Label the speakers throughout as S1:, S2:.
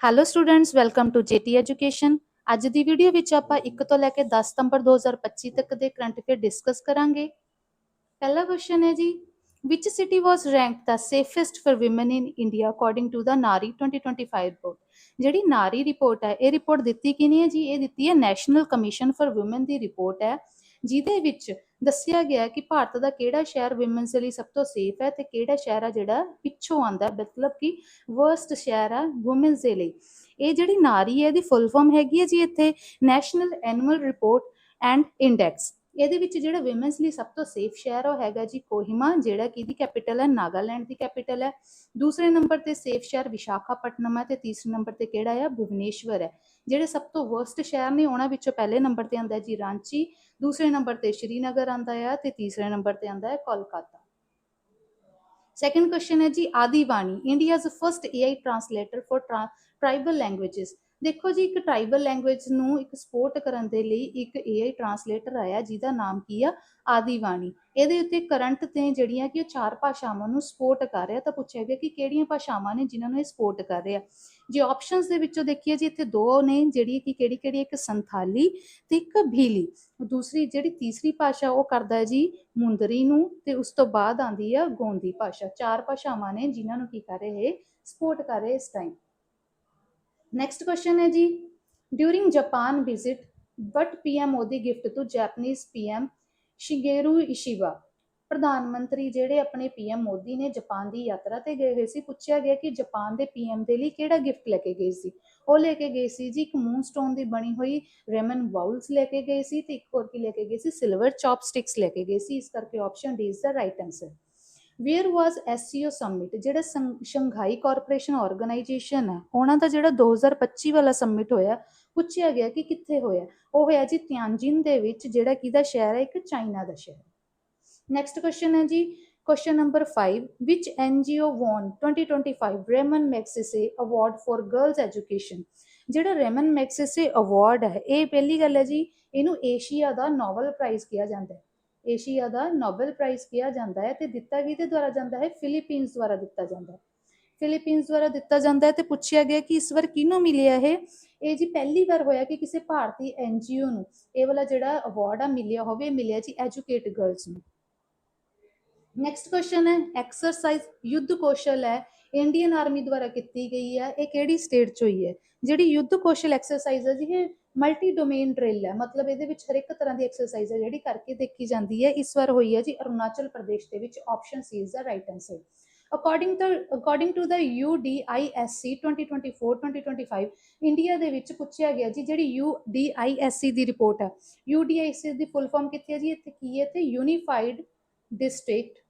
S1: Hello students welcome to GT education ਅੱਜ ਦੀ video ਵਿੱਚ ਆਪਾਂ 1 ਤੋਂ ਲੈ ਕੇ 10 ਸਤੰਬਰ 2025 ਤੱਕ ਦੇ ਕਰੰਟ ਅਫੇਅਰ ਡਿਸਕਸ ਕਰਾਂਗੇ। ਪਹਿਲਾ ਕੁਐਸਚਨ ਹੈ ਜੀ, which city was ranked the safest for women in India according to the ਨਾਰੀ 2025 ਰਿਪੋਰਟ ਜਿਹੜੀ ਨਾਰੀ ਰਿਪੋਰਟ ਹੈ, ਇਹ ਰਿਪੋਰਟ ਦਿੱਤੀ ਕਿਹਨੇ ਹੈ ਜੀ? ਇਹ ਦਿੱਤੀ ਹੈ ਨੈਸ਼ਨਲ ਕਮਿਸ਼ਨ ਫॉर ਔਮਨ ਦੀ ਰਿਪੋਰਟ ਹੈ, ਜਿਹਦੇ ਵਿੱਚ ਦੱਸਿਆ ਗਿਆ ਕਿ ਭਾਰਤ ਦਾ ਕਿਹੜਾ ਸ਼ਹਿਰ ਔਮਨਸ ਲਈ ਸਭ ਤੋਂ ਸੇਫ ਹੈ ਤੇ ਕਿਹੜਾ ਸ਼ਹਿਰ ਆ ਜਿਹੜਾ ਪਿੱਛੋਂ ਆਂਦਾ ਮਤਲਬ ਕਿ ਵਰਸਟ ਸ਼ਹਿਰ ਆ ਔਮਨਸ ਦੇ ਲਈ। ਇਹ ਜਿਹੜੀ ਨਾਰੀ ਹੈ, ਇਹਦੀ ਫੁੱਲ ਫਾਰਮ ਹੈਗੀ ਹੈ ਜੀ ਇੱਥੇ national annual report and index ਇਹਦੇ ਵਿੱਚ ਜਿਹੜਾ ਔਮਨਸ ਲਈ ਸਭ ਤੋਂ ਸੇਫ ਸ਼ਹਿਰ ਉਹ ਹੈਗਾ ਜੀ ਕੋਹਿਮਾ, ਜਿਹੜਾ ਕਿ ਦੀ ਕੈਪੀਟਲ ਹੈ, ਨਾਗਾਲੈਂਡ ਦੀ ਕੈਪੀਟਲ ਹੈ। ਦੂਸਰੇ ਨੰਬਰ ਤੇ ਸੇਫ ਸ਼ਹਿਰ ਵਿਸ਼ਾਖਾਪਟਨਮ ਹੈ ਤੇ ਤੀਸਰੇ ਨੰਬਰ ਤੇ ਕਿਹੜਾ ਹੈ ਭੁਵਨੇਸ਼ਵਰ ਹੈ। ਜਿਹੜੇ ਸਭ ਤੋਂ ਵਰਸਟ ਸ਼ਹਿਰ ਨੇ, ਉਹਨਾਂ ਵਿੱਚੋਂ ਪਹਿਲੇ ਨੰਬਰ ਤੇ ਆਂਦਾ ਜੀ ਰਾਂਚੀ। ਦੂਸਰੇ ਨੰਬਰ ਤੇ ਸ਼੍ਰੀਨਗਰ ਆਂਦਾ ਹੈ ਤੇ ਤੀਸਰੇ ਨੰਬਰ ਤੇ ਆਂਦਾ ਹੈ ਕੋਲਕਾਤਾ। ਸੈਕੰਡ ਕੁਐਸਚਨ ਹੈ ਜੀ Adivani India's first AI translator for tribal languages ਦੇਖੋ ਜੀ, ਇੱਕ ਟ੍ਰਾਈਬਲ ਲੈਂਗੁਏਜ ਨੂੰ ਇੱਕ ਸਪੋਰਟ ਕਰਨ ਦੇ ਲਈ ਇੱਕ ਏਆਈ ਟ੍ਰਾਂਸਲੇਟਰ ਆਇਆ, ਜਿਹਦਾ ਨਾਮ ਕੀ ਆ? ਆਦੀਵਾਨੀ ਇਹਦੇ ਉੱਤੇ ਕਰੰਟ ਤੇ ਜਿਹੜੀਆਂ ਕਿ ਉਹ ਚਾਰ ਭਾਸ਼ਾਵਾਂ ਨੂੰ ਸਪੋਰਟ ਕਰ ਰਿਹਾ, ਤਾਂ ਪੁੱਛਿਆ ਗਿਆ ਕਿ ਕਿਹੜੀਆਂ ਭਾਸ਼ਾਵਾਂ ਨੇ ਜਿਨ੍ਹਾਂ ਨੂੰ ਇਹ ਸਪੋਰਟ ਕਰ ਰਿਹਾ। ਜੇ ਆਪਸ਼ਨਸ ਦੇ ਵਿੱਚੋਂ ਦੇਖੀਏ ਜੀ, ਇੱਥੇ ਦੋ ਨੇ, ਜਿਹੜੀ ਕਿ ਕਿਹੜੀ ਕਿਹੜੀ, ਇੱਕ ਸੰਥਾਲੀ ਤੇ ਇੱਕ ਭੀਲੀ। ਦੂਸਰੀ, ਜਿਹੜੀ ਤੀਸਰੀ ਭਾਸ਼ਾ ਉਹ ਕਰਦਾ ਹੈ ਜੀ, ਮੁੰਦਰੀ ਨੂੰ ਤੇ ਉਸ ਤੋਂ ਬਾਅਦ ਆਂਦੀ ਆ ਗੋਂਦੀ ਭਾਸ਼ਾ। ਚਾਰ ਭਾਸ਼ਾਵਾਂ ਨੇ ਜਿਨ੍ਹਾਂ ਨੂੰ ਕੀ ਕਰ ਰਹੇ ਸਪੋਰਟ ਕਰ ਰਹੇ ਇਸ ਟਾਈਮ ਨੈਕਸਟ ਕੁਐਸਚਨ ਹੈ ਜੀ during Japan visit what PM Modi gift to Japanese PM Shigeru Ishiba ਪ੍ਰਧਾਨ ਮੰਤਰੀ ਜਿਹੜੇ ਆਪਣੇ ਪੀਐਮ ਮੋਦੀ ਨੇ ਜਾਪਾਨ ਦੀ ਯਾਤਰਾ ਤੇ ਗਏ ਹੋਏ ਸੀ, ਪੁੱਛਿਆ ਗਿਆ ਕਿ ਜਾਪਾਨ ਦੇ ਪੀਐਮ ਦੇ ਲਈ ਕਿਹੜਾ ਗਿਫਟ ਲੈ ਕੇ ਗਏ ਸੀ? ਉਹ ਲੈ ਕੇ ਗਏ ਸੀ ਜੀ ਇੱਕ ਮੂਨ ਸਟੋਨ ਦੀ ਬਣੀ ਹੋਈ ਰੈਮਨ ਬਾਉਲਸ ਲੈ ਕੇ ਗਏ ਸੀ ਤੇ ਇੱਕ ਹੋਰ ਕੀ ਲੈ ਕੇ ਗਏ ਸੀ? ਸਿਲਵਰ ਚੌਪਸਟਿਕਸ ਲੈ ਕੇ ਗਏ ਸੀ। ਇਸ ਕਰਕੇ option D is the right answer where was SCO summit ਜਿਹੜਾ ਸੰਗ- ਸ਼ੰਘਾਈ ਕਾਰਪੋਰੇਸ਼ਨ ਆਰਗੇਨਾਈਜੇਸ਼ਨ ਹੈ, ਉਹਨਾਂ ਦਾ ਜਿਹੜਾ 2025 ਵਾਲਾ ਸਮਿਟ ਹੋਇਆ, ਪੁੱਛਿਆ ਗਿਆ ਕਿ ਕਿੱਥੇ ਹੋਇਆ? ਉਹ ਹੋਇਆ ਜੀ ਤਿਆਨਜਿਨ ਦੇ ਵਿੱਚ, ਜਿਹੜਾ ਕਿਹਦਾ ਸ਼ਹਿਰ ਹੈ? ਇੱਕ ਚਾਈਨਾ ਦਾ ਸ਼ਹਿਰ। ਨੈਕਸਟ ਕੁਐਸਚਨ ਹੈ ਜੀ। Question number 5 which NGO won 2025 Ramon Magsaysay award for girls education ਜਿਹੜਾ ਰੈਮਨ ਮੈਕਸਿਸੇ ਅਵਾਰਡ ਹੈ, ਇਹ ਪਹਿਲੀ ਗੱਲ ਹੈ ਜੀ, ਇਹਨੂੰ ਏਸ਼ੀਆ ਦਾ ਨੋਬਲ ਪ੍ਰਾਈਜ਼ ਕਿਹਾ ਜਾਂਦਾ ਹੈ। ਏਸ਼ੀਆ ਦਾ ਨੋਬਲ ਪ੍ਰਾਈਜ਼ ਕਿਹਾ ਜਾਂਦਾ ਹੈ ਤੇ ਦਿੱਤਾ ਕਿਹਦੇ ਦੁਆਰਾ ਜਾਂਦਾ ਹੈ? ਫਿਲੀਪੀਨਸ ਦੁਆਰਾ ਦਿੱਤਾ ਜਾਂਦਾ ਹੈ। ਫਿਲੀਪੀਨਸ ਦੁਆਰਾ ਦਿੱਤਾ ਜਾਂਦਾ ਹੈ ਤੇ ਪੁੱਛਿਆ ਗਿਆ ਕਿ ਇਸ ਵਾਰ ਕਿਹਨੂੰ ਮਿਲਿਆ ਇਹ? ਇਹ ਜੀ ਪਹਿਲੀ ਵਾਰ ਹੋਇਆ ਕਿ ਕਿਸੇ ਭਾਰਤੀ ਐਨਜੀਓ ਨੂੰ ਇਹ ਵਾਲਾ ਜਿਹੜਾ ਅਵਾਰਡ ਆ ਮਿਲਿਆ ਹੋਵੇ ਮਿਲਿਆ ਜੀ ਐਜੂਕੇਟ ਗਰਲਸ ਨੂੰ। ਨੈਕਸਟ ਕੁਐਸਚਨ ਹੈ ਐਕਸਰਸਾਈਜ਼ ਯੁੱਧ ਕੌਸ਼ਲ ਹੈ ਇੰਡੀਅਨ ਆਰਮੀ ਦੁਆਰਾ ਕੀਤੀ ਗਈ ਹੈ ਇਹ ਕਿਹੜੀ ਸਟੇਟ ਚ ਹੋਈ ਹੈ ਜਿਹੜੀ ਯੁੱਧ ਕੌਸ਼ਲ ਐਕਸਰਸਾਈਜ਼ ਹੈ ਜੀ ਇਹ ਮਲਟੀ ਡੋਮੇਨ ਡਰਿਲ ਹੈ ਮਤਲਬ ਇਹਦੇ ਵਿੱਚ ਹਰ ਇੱਕ ਤਰ੍ਹਾਂ ਦੀ ਐਕਸਰਸਾਈਜ਼ ਹੈ ਜਿਹੜੀ ਕਰਕੇ ਦੇਖੀ ਜਾਂਦੀ ਹੈ ਇਸ ਵਾਰ ਹੋਈ ਹੈ ਜੀ ਅਰੁਣਾਚਲ ਪ੍ਰਦੇਸ਼ ਦੇ ਵਿੱਚ option C is the right answer according to according to the UDISC 2024-2025 India ਦੇ ਵਿੱਚ ਪੁੱਛਿਆ ਗਿਆ ਜੀ ਜਿਹੜੀ UDISC ਦੀ ਰਿਪੋਰਟ ਹੈ UDISC ਦੀ ਫੁੱਲ ਫਾਰਮ ਕਿੱਥੇ ਹੈ ਜੀ ਇੱਥੇ ਕੀ ਹੈ ਇੱਥੇ unified district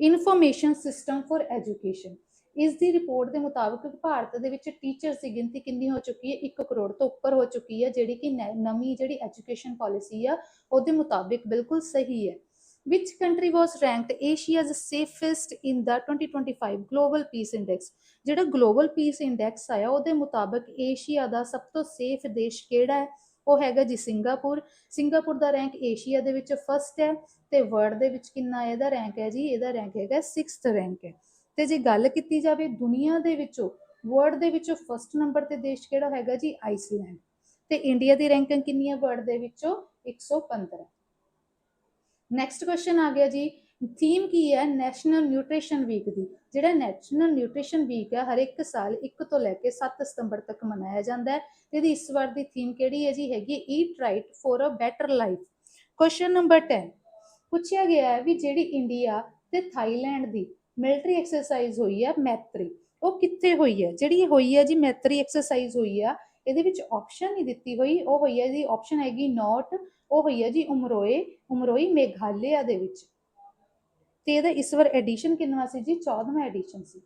S1: information system for education. ਇਸ ਦੀ ਰਿਪੋਰਟ ਦੇ ਮੁਤਾਬਕ ਭਾਰਤ ਦੇ ਵਿੱਚ ਟੀਚਰਸ ਦੀ ਗਿਣਤੀ ਕਿੰਨੀ ਹੋ ਚੁੱਕੀ ਹੈ? 1 ਕਰੋੜ ਤੋਂ ਉੱਪਰ ਹੋ ਚੁੱਕੀ ਹੈ, ਜਿਹੜੀ ਕਿ ਨਵੀਂ ਜਿਹੜੀ ਐਜੂਕੇਸ਼ਨ ਪਾਲਿਸੀ ਆ, ਉਹਦੇ ਮੁਤਾਬਿਕ ਬਿਲਕੁਲ ਸਹੀ ਹੈ। Which country was ranked asia's safest in the 2025 global peace index? ਜਿਹੜਾ ਗਲੋਬਲ ਪੀਸ ਇੰਡੈਕਸ ਆਇਆ, ਉਹਦੇ ਮੁਤਾਬਕ ਏਸ਼ੀਆ ਦਾ ਸਭ ਤੋਂ ਸੇਫ ਦੇਸ਼ ਕਿਹੜਾ ਹੈ? ਉਹ ਹੈਗਾ ਜੀ ਸਿੰਗਾਪੁਰ। ਸਿੰਗਾਪੁਰ ਦਾ ਰੈਂਕ ਏਸ਼ੀਆ ਦੇ ਵਿੱਚ ਫਸਟ ਹੈ ਤੇ ਵਰਲਡ ਦੇ ਵਿੱਚ ਕਿੰਨਾ ਇਹਦਾ ਰੈਂਕ ਹੈ ਜੀ, ਇਹਦਾ ਰੈਂਕ ਹੈਗਾ 6th ਰੈਂਕ ਹੈ। ਤੇ ਜੇ ਗੱਲ ਕੀਤੀ ਜਾਵੇ ਦੁਨੀਆ ਦੇ ਵਿੱਚੋਂ ਵਰਲਡ ਦੇ ਵਿੱਚੋਂ ਫਸਟ ਨੰਬਰ ਤੇ ਦੇਸ਼ ਕਿਹੜਾ ਹੈਗਾ ਜੀ? ਆਈਸਲੈਂਡ ਤੇ ਇੰਡੀਆ ਦੀ ਰੈਂਕਿੰਗ ਕਿੰਨੀ ਹੈ ਵਰਲਡ ਦੇ ਵਿੱਚੋਂ? 115 ਨੈਕਸਟ ਕੁਐਸਚਨ ਆ ਗਿਆ ਜੀ। ਥੀਮ ਕੀ ਹੈ? ਨੈਸ਼ਨਲ ਨਿਊਟ੍ਰੀਸ਼ਨ ਵੀਕ ਦੀ। ਜਿਹੜਾ ਨੈਸ਼ਨਲ ਨਿਊਟ੍ਰੀਸ਼ਨ ਵੀਕ ਹੈ ਹਰ ਇੱਕ ਸਾਲ 1 ਤੋਂ ਲੈ ਕੇ 7 ਸਤੰਬਰ ਤੱਕ ਮਨਾਇਆ ਜਾਂਦਾ ਹੈ। ਤੇ ਇਹਦੀ ਇਸ ਵਾਰ ਦੀ ਥੀਮ ਕਿਹੜੀ ਹੈ ਜੀ? ਹੈਗੀ eat right for a better life question number 10 ਪੁੱਛਿਆ ਗਿਆ ਹੈ ਵੀ ਜਿਹੜੀ ਇੰਡੀਆ ਤੇ ਥਾਈਲੈਂਡ ਦੀ ਮਿਲਟਰੀ ਐਕਸਰਸਾਈਜ਼ ਹੋਈ ਹੈ ਮੈਤਰੀ, ਉਹ ਕਿੱਥੇ ਹੋਈ ਹੈ? ਜਿਹੜੀ ਹੋਈ ਹੈ ਜੀ, ਮੈਤਰੀ ਐਕਸਰਸਾਈਜ਼ ਹੋਈ ਆ, ਇਹਦੇ ਵਿੱਚ ਆਪਸ਼ਨ ਨਹੀਂ ਦਿੱਤੀ ਹੋਈ। ਉਹ ਹੋਈ ਹੈ ਜੀ ਆਪਸ਼ਨ ਹੈਗੀ ਨੋਟ ਉਹ ਹੋਈ ਹੈ ਜੀ ਉਮਰੋਏ ਉਮਰੋਈ ਮੇਘਾਲਿਆ ਦੇ ਵਿੱਚ। ਤੇ ਇਹਦਾ ਇਸ ਵਾਰ ਐਡੀਸ਼ਨ ਕਿੰਨਾ ਸੀ ਜੀ? 14ਵਾਂ ਐਡੀਸ਼ਨ ਸੀ।